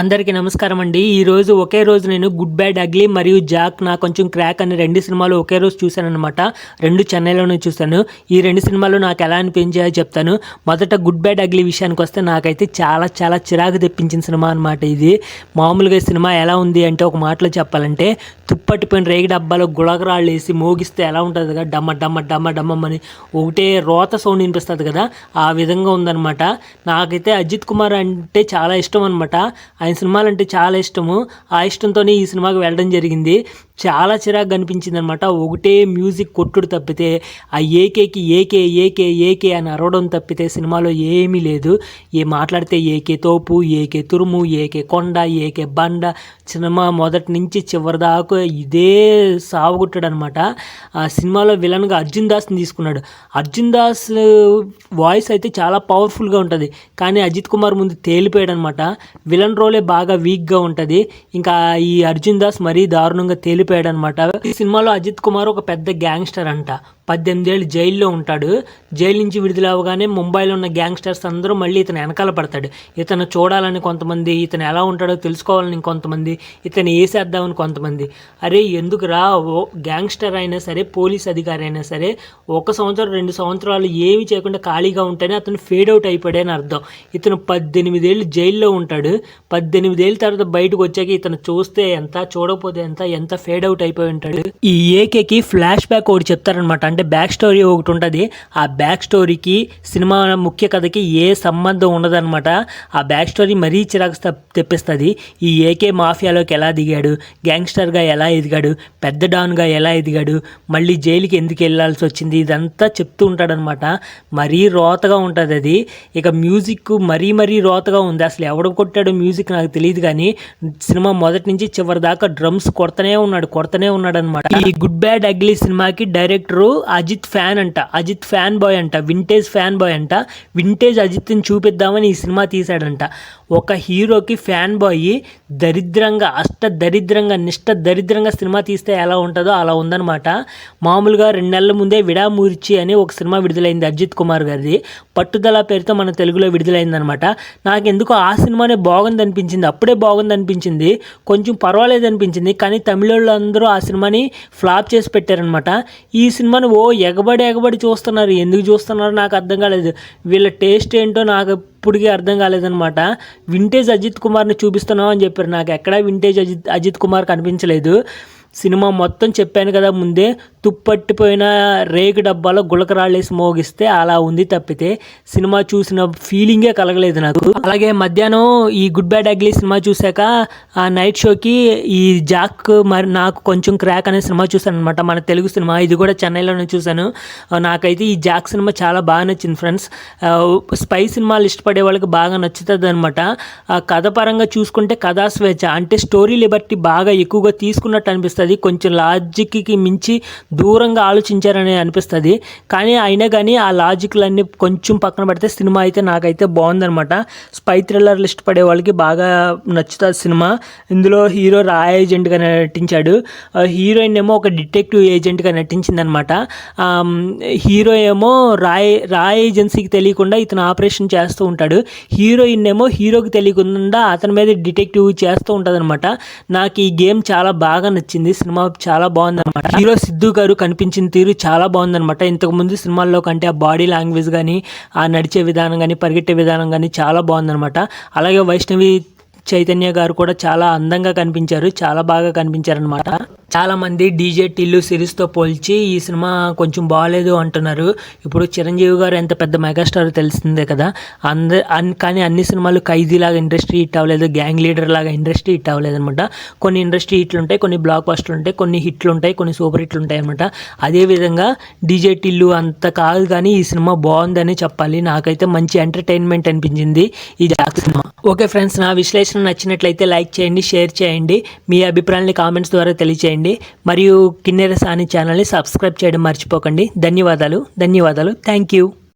అందరికీ నమస్కారం అండి. ఈ రోజు ఒకే రోజు నేను గుడ్ బ్యాడ్ అగ్లీ మరియు జాక్ నా కొంచెం క్రాక్ అనే రెండు సినిమాలు ఒకే రోజు చూశాను అనమాట రెండు చెన్నైలోనే చూశాను. ఈ రెండు సినిమాలు నాకు ఎలా అనిపించాయో చెప్తాను. మొదట గుడ్ బ్యాడ్ అగ్లీ విషయానికి వస్తే నాకైతే చాలా చాలా చిరాకు తెప్పించిన సినిమా అనమాట ఇది. మామూలుగా సినిమా ఎలా ఉంది అంటే ఒక మాటలో చెప్పాలంటే తుప్పట్టిపోయిన రేగి డబ్బాలో గుళగరాళ్ళు వేసి మోగిస్తే ఎలా ఉంటుంది కదా డమ్మ డమ్మ డమ్మ డమ్మని ఒకటే రోత సౌండ్ వినిపిస్తుంది కదా ఆ విధంగా ఉందన్నమాట. నాకైతే అజిత్ కుమార్ అంటే చాలా ఇష్టం అనమాట ఆయన సినిమాలు అంటే చాలా ఇష్టము. ఆ ఇష్టంతోనే ఈ సినిమాకి వెళ్ళడం జరిగింది. చాలా చిరాకు కనిపించింది అనమాట ఒకటే మ్యూజిక్ కొట్టుడు తప్పితే ఆ ఏకేకి ఏకే ఏకే ఏకే అని అరవడం తప్పితే సినిమాలో ఏమీ లేదు. ఏ మాట్లాడితే ఏకే తోపు ఏకే తురుము ఏకే కొండ ఏకే బండ. సినిమా మొదటి నుంచి చివరి దాకా ఇదే సాగుట్టాడు అనమాట ఆ సినిమాలో విలన్గా అర్జున్ దాస్ని తీసుకున్నాడు. అర్జున్ దాస్ వాయిస్ అయితే చాలా పవర్ఫుల్గా ఉంటుంది. కానీ అజిత్ కుమార్ ముందు తేలిపోయాడు అనమాట విలన్ రోలే బాగా వీక్గా ఉంటుంది. ఇంకా ఈ అర్జున్ దాస్ మరీ దారుణంగా వెళ్ళిపోయాడు అనమాట ఈ సినిమాలో అజిత్ కుమార్ ఒక పెద్ద గ్యాంగ్స్టర్ అంట. పద్దెనిమిది ఏళ్ళు జైల్లో ఉంటాడు. జైలు నుంచి విడుదల అవగానే ముంబైలో ఉన్న గ్యాంగ్స్టర్స్ అందరూ మళ్ళీ ఇతను వెనకాల పడతాడు. ఇతను చూడాలని కొంతమంది ఇతను ఎలా ఉంటాడో తెలుసుకోవాలని కొంతమంది ఇతను వేసేద్దామని కొంతమంది. అరే ఎందుకురా? ఓ గ్యాంగ్స్టర్ అయినా సరే పోలీస్ అధికారి అయినా సరే ఒక సంవత్సరం రెండు సంవత్సరాలు ఏమి చేయకుండా ఖాళీగా ఉంటేనే అతను ఫేడ్ అవుట్ అయిపోయాడని అర్థం. ఇతను పద్దెనిమిది ఏళ్ళు జైల్లో ఉంటాడు. పద్దెనిమిది ఏళ్ళ తర్వాత బయటకు వచ్చాక ఇతను చూస్తే ఎంత చూడకపోతే ఎంత ఎంత ఫేడ్ అవుట్ అయిపోయి ఉంటాడు. ఈ ఏకేకి ఫ్లాష్ బ్యాక్ ఒకటి చెప్తారనమాట అంటే బ్యాక్ స్టోరీ ఒకటి ఉంటుంది. ఆ బ్యాక్ స్టోరీకి సినిమా ముఖ్య కథకి ఏ సంబంధం ఉండదన్నమాట. ఆ బ్యాక్ స్టోరీ మరీ చిరాకు తెప్పిస్తుంది. ఈ ఏకే మాఫియాలోకి ఎలా దిగాడు? గ్యాంగ్స్టర్గా ఎలా ఎదిగాడు? పెద్ద డాన్గా ఎలా ఎదిగాడు? మళ్ళీ జైలుకి ఎందుకు వెళ్ళాల్సి వచ్చింది? ఇదంతా చెప్తూ ఉంటాడనమాట మరీ రోతగా ఉంటుంది అది. ఇక మ్యూజిక్ మరీ మరీ రోతగా ఉంది. అసలు ఎవడు కొట్టాడో మ్యూజిక్ నాకు తెలియదు కానీ సినిమా మొదటి నుంచి చివరి దాకా డ్రమ్స్ కొడతనే ఉన్నాడు. కొడతనే ఉన్నాడనమాట ఈ గుడ్ బ్యాడ్ అగ్లీ సినిమాకి డైరెక్టరు అజిత్ ఫ్యాన్ అంట. అజిత్ ఫ్యాన్ బాయ్ అంట. వింటేజ్ ఫ్యాన్ బాయ్ అంట. వింటేజ్ అజిత్ని చూపిద్దామని ఈ సినిమా తీశాడంట. ఒక హీరోకి ఫ్యాన్ బాయ్ దరిద్రంగా అష్ట దరిద్రంగా నిష్ట దరిద్రంగా సినిమా తీస్తే ఎలా ఉంటుందో అలా ఉందన్నమాట. మామూలుగా రెండు నెలల ముందే విడామూర్చి అని ఒక సినిమా విడుదలైంది అజిత్ కుమార్ గారిది. పట్టుదల పేరుతో మన తెలుగులో విడుదలైందనమాట నాకు ఎందుకో ఆ సినిమానే బాగుంది అనిపించింది అప్పుడే బాగుంది అనిపించింది కొంచెం పర్వాలేదు అనిపించింది కానీ తమిళ అందరూ ఆ సినిమాని ఫ్లాప్ చేసి పెట్టారనమాట ఈ సినిమాని ఓ ఎగబడి ఎగబడి చూస్తున్నారు. ఎందుకు చూస్తున్నారు నాకు అర్థం కాలేదు. వీళ్ళ టేస్ట్ ఏంటో నాకు ఇప్పటికీ అర్థం కాలేదనమాట వింటేజ్ అజిత్ కుమార్ని చూపిస్తున్నాం అని చెప్పారు. నాకు ఎక్కడా వింటేజ్ అజిత్ అజిత్ కుమార్ కనిపించలేదు. సినిమా మొత్తం చెప్పాను కదా ముందే. తుప్పట్టిపోయిన రేగు డబ్బాలో గులకరాళ్ళేసి మోగిస్తే అలా ఉంది తప్పితే సినిమా చూసిన ఫీలింగే కలగలేదు నాకు. అలాగే మధ్యాహ్నం ఈ గుడ్ బ్యాడ్ అగ్లీ సినిమా చూశాక ఆ నైట్ షోకి ఈ జాక్ మరి నాకు కొంచెం క్రాక్ అనే సినిమా చూశాను అనమాట మన తెలుగు సినిమా ఇది కూడా చెన్నైలోనే చూశాను. నాకైతే ఈ జాక్ సినిమా చాలా బాగా నచ్చింది ఫ్రెండ్స్ స్పై సినిమాలు ఇష్టపడే వాళ్ళకి బాగా నచ్చుతుంది అనమాట కథ పరంగా చూసుకుంటే కథా స్వేచ్ఛ అంటే స్టోరీ లిబర్టీ బాగా ఎక్కువగా తీసుకున్నట్టు అనిపిస్తుంది. కొంచెం లాజిక్కి మించి దూరంగా ఆలోచించారని అనిపిస్తుంది. కానీ అయినా కానీ ఆ లాజిక్లన్నీ కొంచెం పక్కన పెడితే సినిమా అయితే నాకైతే బాగుందనమాట స్పై ఇస్ట్ పడే వాళ్ళకి బాగా నచ్చుతుంది సినిమా. ఇందులో హీరో రాయ్ ఏజెంట్గా నటించాడు. హీరోయిన్ ఏమో ఒక డిటెక్టివ్ ఏజెంట్గా నటించిందనమాట హీరో ఏమో రాయ్ రాయ్ ఏజెన్సీకి తెలియకుండా ఇతను ఆపరేషన్ చేస్తూ ఉంటాడు. హీరోయిన్ ఏమో హీరోకి తెలియకుండా అతని మీద డిటెక్టివ్ చేస్తూ ఉంటుంది నాకు ఈ గేమ్ చాలా బాగా నచ్చింది. సినిమా చాలా బాగుందన్నమాట. హీరో సిద్ధు గారు కనిపించిన తీరు చాలా బాగుందనమాట ఇంతకు ముందు సినిమాల్లో కంటే ఆ బాడీ లాంగ్వేజ్ కానీ ఆ నడిచే విధానం కానీ పరిగెట్టే విధానం కానీ చాలా బాగుందనమాట అలాగే వైష్ణవి చైతన్య గారు కూడా చాలా అందంగా కనిపించారు చాలా బాగా కనిపించారనమాట చాలా మంది డీజే టిల్లు సిరీస్తో పోల్చి ఈ సినిమా కొంచెం బాగాలేదు అంటున్నారు. ఇప్పుడు చిరంజీవి గారు ఎంత పెద్ద మెగాస్టార్ తెలిసిందే కదా. అంద అన్ కానీ అన్ని సినిమాలు ఖైదీలాగా ఇండస్ట్రీ హిట్ అవ్వలేదు గ్యాంగ్ లీడర్ లాగా ఇండస్ట్రీ హిట్ అవ్వలేదు అనమాట కొన్ని ఇండస్ట్రీ హిట్లు ఉంటాయి కొన్ని బ్లాక్ బస్టర్లు ఉంటాయి కొన్ని హిట్లు ఉంటాయి కొన్ని సూపర్ హిట్లు ఉంటాయి అనమాట అదేవిధంగా డీజే టిల్లు అంత కాదు కానీ ఈ సినిమా బాగుందని చెప్పాలి. నాకైతే మంచి ఎంటర్టైన్మెంట్ అనిపించింది ఈ జాక్ సినిమా. ఓకే ఫ్రెండ్స్ నా విశ్లేషణ నచ్చినట్లయితే లైక్ చేయండి షేర్ చేయండి. మీ అభిప్రాయాన్ని కామెంట్స్ ద్వారా తెలియచేయండి. మరియు కిన్నెర సాని ఛానల్ని సబ్స్క్రైబ్ చేయడం మర్చిపోకండి. ధన్యవాదాలు ధన్యవాదాలు. Thank you.